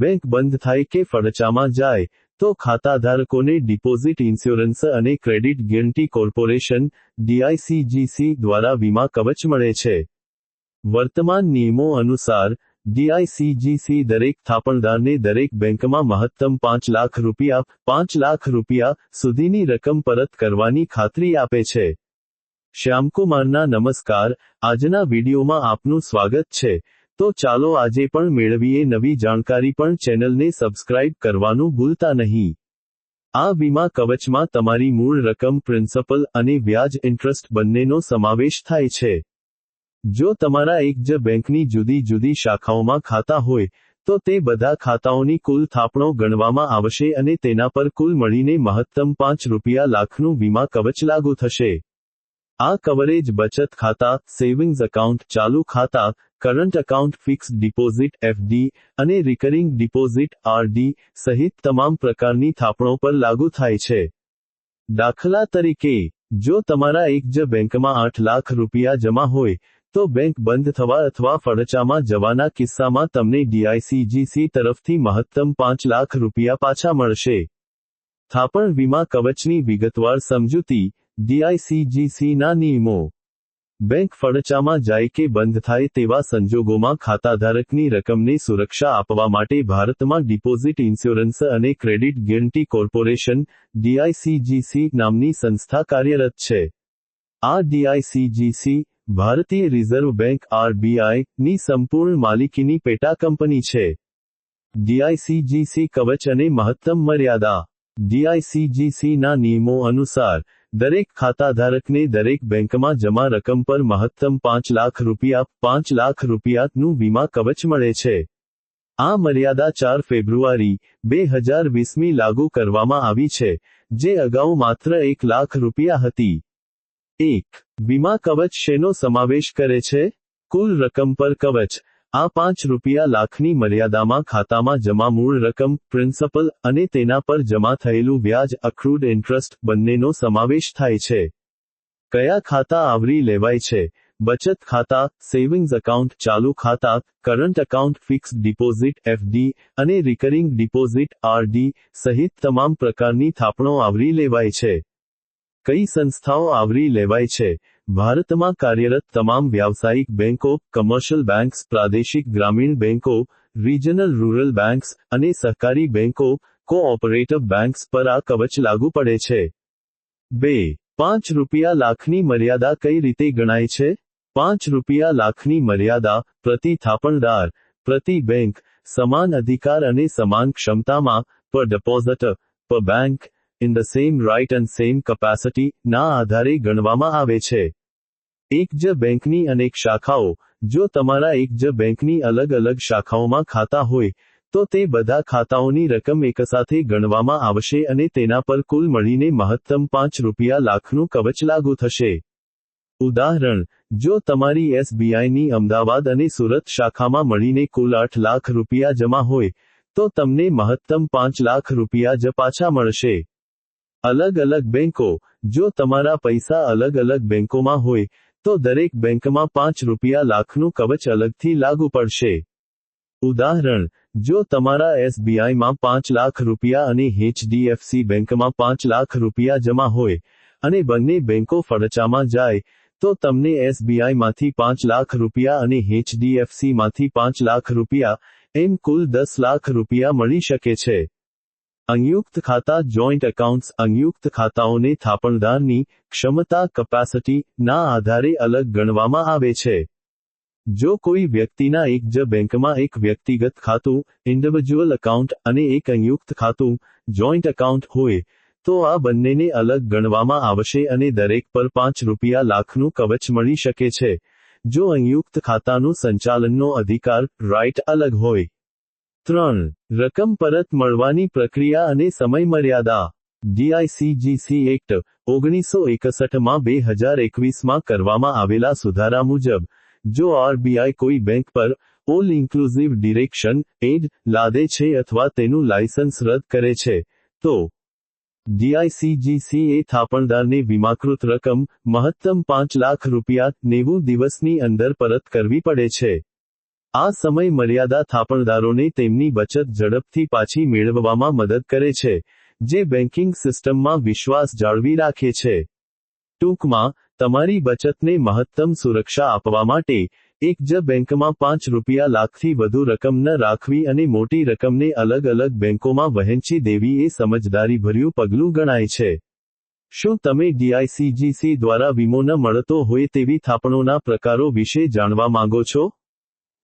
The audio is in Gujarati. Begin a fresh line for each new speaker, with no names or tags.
બેંક બંધ થાય કે ફડચામાં જાય, તો ખાતાધારકોને ડિપોઝિટ ઇન્સ્યોરન્સ અને ક્રેડિટ ગેરંટી કોર્પોરેશન ડીઆઈસીજીસી દ્વારા વીમા કવચ મળે છે. વર્તમાન નિયમો અનુસાર, ડીઆઈસીજીસી દરેક થાપણદારને દરેક બેંકમાં મહત્તમ પાંચ લાખ રૂપિયા, પાંચ લાખ રૂપિયા સુધીની રકમ પરત કરવાની ખાતરી આપે છે. શ્યામકુમારના નમસ્કાર. આજના વિડીયોમાં આપનું સ્વાગત છે. તો ચાલો આજે પણ મેળવીએ નવી જાણકારી પણ ચેનલને સબસ્ક્રાઇબ કરવાનું ભૂલતા નહીં. આ વીમા કવચમાં તમારી મૂળ રકમ, પ્રિન્સિપલ અને વ્યાજ ઇન્ટરેસ્ટ બંનેનો સમાવેશ થાય છે. જો તમારા એક જ બેંકની જુદી જુદી શાખાઓમાં ખાતા હોય, તો તે બધા ખાતાઓની કુલ થાપણો ગણવામાં આવશે અને તેના પર કુલ મળીને મહત્તમ પાંચ રૂપિયા લાખનું વીમા કવચ લાગુ થશે. આ કવરેજ બચત ખાતા, સેવિંગ્સ એકાઉન્ટ, ચાલુ ખાતા, current account, fix deposit, FD અને રિકરિંગ ડિપોઝિટ, આરડી સહિત તમામ પ્રકારની થાપણો પર લાગુ થાય છે. દાખલા તરીકે, જો તમારા એક જ બેંકમાં આઠ લાખ રૂપિયા જમા હોય, તો બેંક બંધ થવા અથવા ફળચામાં જવાના કિસ્સામાં તમને ડીઆઈસીજીસી તરફથી મહત્તમ પાંચ લાખ રૂપિયા પાછા મળશે. થાપણ વીમા કવચની વિગતવાર સમજૂતી ડીઆઈસીજીસીના નિયમો. બેંક ફડચામાં જાય કે બંધ થાય તેવા સંજોગોમાં ખાતાધારકની રકમને સુરક્ષા આપવા માટે ભારતમાં ડિપોઝિટ ઇન્સ્યોરન્સ અને ક્રેડિટ ગેરંટી કોર્પોરેશન ડીઆઈસીજીસી નામની સંસ્થા કાર્યરત છે. આ ડીઆઈસીજીસી ભારતીય રિઝર્વ બેંક આરબીઆઈ ની સંપૂર્ણ માલિકીની પેટા કંપની છે. ડીઆઈસીજીસી કવચ અને મહત્તમ મર્યાદા. ડીઆઈસીજીસી ના નિયમો અનુસાર દરેક ખાતાધારકને દરેક બેંકમાં જમા રકમ પર મહત્તમ પાંચ લાખ રૂપિયા, પાંચ લાખ રૂપિયાનું વીમા કવચ મળે છે. આ મર્યાદા ચાર ફેબ્રુઆરી, બે હજાર વીસમી લાગુ કરવામાં આવી છે, જે અગાઉ માત્ર એક લાખ રૂપિયા હતી. એક, વીમા કવચ શેનો સમાવેશ કરે છે? કુલ રકમ પર કવચ આ પાંચ રૂપિયા લાખની મર્યાદામાં ખાતામાં જમા મૂળ રકમ, પ્રિન્સિપલ અને તેના પર જમા થયેલું વ્યાજ અક્રૂડ ઇન્ટરેસ્ટ બંનેનો સમાવેશ થાય છે. કયા ખાતા આવરી લેવાય છે? બચત ખાતા સેવિંગ્સ એકાઉન્ટ ચાલુ ખાતા current account fix deposit FD અને રિકરિંગ ડિપોઝિટ આરડી સહિત તમામ પ્રકારની થાપણો આવરી લેવાય છે. કઈ સંસ્થાઓ આવરી લેવાય છે? ભારતમાં કાર્યરત તમામ વ્યાવસાયિક બેંકો કમર્શિયલ બેંક્સ પ્રાદેશિક ગ્રામીણ બેંકો રિજનલ રૂરલ બેંક્સ અને સહકારી બેંકો કોઓપરેટિવ બેંક્સ પર આ કવચ લાગુ પડે છે. બે. પાંચ રૂપિયા લાખની મર્યાદા કઈ રીતે ગણાય છે? પાંચ રૂપિયા લાખની મર્યાદા, પ્રતિ થાપણદાર, પ્રતિ બેંક, સમાન અધિકાર અને સમાન ક્ષમતામાં પર ડિપોઝિટ પર bank in the same right and same capacity ના આધારે ગણવામાં આવે છે. એક જ બેંકની અનેક શાખાઓ, જો તમારા એક જ બેંકની અલગ અલગ શાખાઓમાં ખાતા હોય, તો તે બધા ખાતાઓની રકમ એકસાથે ગણવામાં આવશે અને તેના પર કુલ મળીને મહત્તમ પાંચ રૂપિયા લાખનું કવચ લાગુ થશે. ઉદાહરણ, જો તમારી એસબીઆઈની અમદાવાદ અને સુરત શાખામાં મળીને કુલ આઠ લાખ રૂપિયા જમા હોય, તો તમને મહત્તમ પાંચ લાખ રૂપિયા જ પાછા મળશે. અલગ અલગ બેંકો, જો તમારા પૈસા અલગ અલગ બેંકોમાં હોય તો દરેક બેંકમાં પાંચ રૂપિયા લાખનું કવચ અલગથી લાગુ પડશે. ઉદાહરણ, જો તમારા એસબીઆઈમાં પાંચ લાખ રૂપિયા અને એચડીએફસી બેંકમાં પાંચ લાખ રૂપિયા જમા હોય અને બંને બેંકો ફડચામાં જાય, તો તમને એસબીઆઈમાંથી પાંચ લાખ રૂપિયા અને એચડીએફસીમાંથી પાંચ લાખ રૂપિયા એમ કુલ દસ લાખ રૂપિયા મળી શકે છે. અંયુક્ત ખાતા જોઈન્ટ એકાઉન્ટ્સ અંયુક્ત ખાતાઓને થાપણદારની ક્ષમતા કેપેસિટી ના આધારે અલગ ગણવામાં આવે છે. જો કોઈ વ્યક્તિના એક જ બેંકમાં એક વ્યક્તિગત ખાતું ઇન્ડિવિજ્યુઅલ એકાઉન્ટ અને એક અંયુક્ત ખાતું જોઈન્ટ એકાઉન્ટ હોય, તો આ બંનેને અલગ ગણવામાં આવશે અને દરેક પર પાંચ રૂપિયા લાખનું કવચ મળી શકે છે. જો અંયુક્ત ખાતાનું સંચાલનનો અધિકાર રાઇટ અલગ હોય ત્રણ, રકમ પરત મળવાની પ્રક્રિયા અને સમયમર્યાદા. ડીઆઈસીજીસી એક્ટ, ઓગણીસો એકસઠમાં બે હજાર એકવીસમાં કરવામાં આવેલા સુધારા મુજબ, જો આરબીઆઈ કોઈ બેંક પર ઓલ ઇન્ક્લુઝિવ ડિરેક્શન, એડ, લાદે છે અથવા તેનું લાયસન્સ રદ કરે છે, તો ડીઆઈસીજીસી એ થાપણદારને વીમાકૃત રકમ મહત્તમ પાંચ લાખ રૂપિયા નેવું દિવસની અંદર પરત કરવી પડે છે. આ સમય મર્યાદા થાપણદારોને તેમની બચત ઝડપથી પાછી મેળવવામાં મદદ કરે છે, જે બેન્કિંગ સિસ્ટમમાં વિશ્વાસ જાળવી રાખે છે. ટૂંકમાં, તમારી બચતને મહત્તમ સુરક્ષા આપવા માટે, એક જ બેંકમાં પાંચ રૂપિયા લાખથી વધુ રકમ ન રાખવી અને મોટી રકમને અલગ અલગ બેંકોમાં વહેંચી દેવી એ સમજદારીભર્યું પગલું ગણાય છે. શું તમે ડીઆઈસીજીસી દ્વારા વીમો ન મળતો હોય તેવી થાપણોના પ્રકારો વિશે જાણવા માંગો છો?